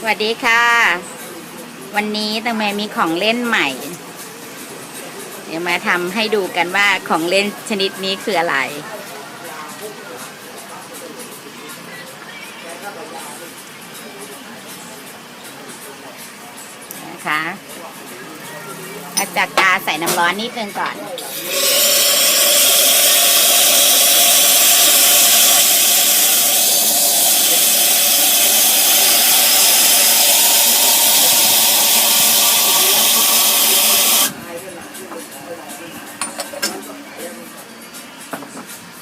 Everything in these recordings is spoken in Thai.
สวัสดีค่ะ วันนี้ตังแมมีของเล่นใหม่ เดี๋ยวมาทำให้ดูกันว่าของเล่นชนิดนี้คืออะไร นะคะอาจากกาใส่น้ำร้อนนิดนึงก่อน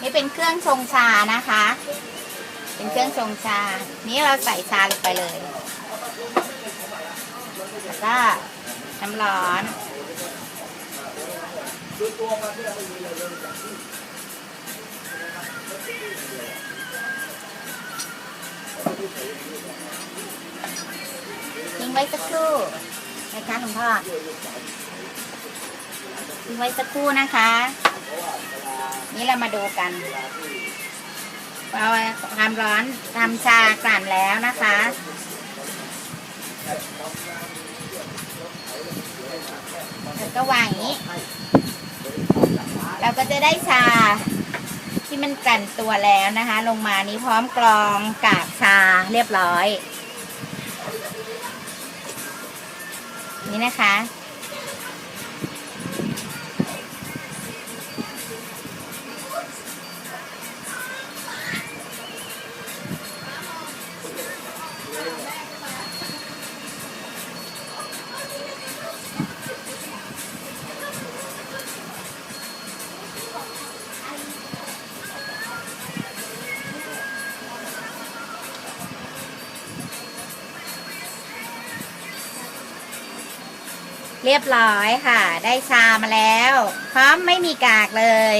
นี่ เป็นเครื่องชงชานะคะ เป็นเครื่องชงชา นี้เราใส่ชาลงไปเลยแล้วก็น้ำร้อนทิ้งไว้สักครู่นะคะคุณพ่อทิ้งไว้สักครู่นะคะ นี่เรามาดูกันพอความร้อนทำชากลั่นแล้วนะคะ แล้วก็วางอย่างนี้ เราก็จะได้ชาที่มันกลั่นตัวแล้วนะคะ ลงมานี้พร้อมกรองกากชาเรียบร้อย นี่นะคะ เรียบร้อยค่ะ ได้ชามาแล้ว พร้อมไม่มีกากเลย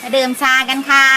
มาดื่มชากันค่ะ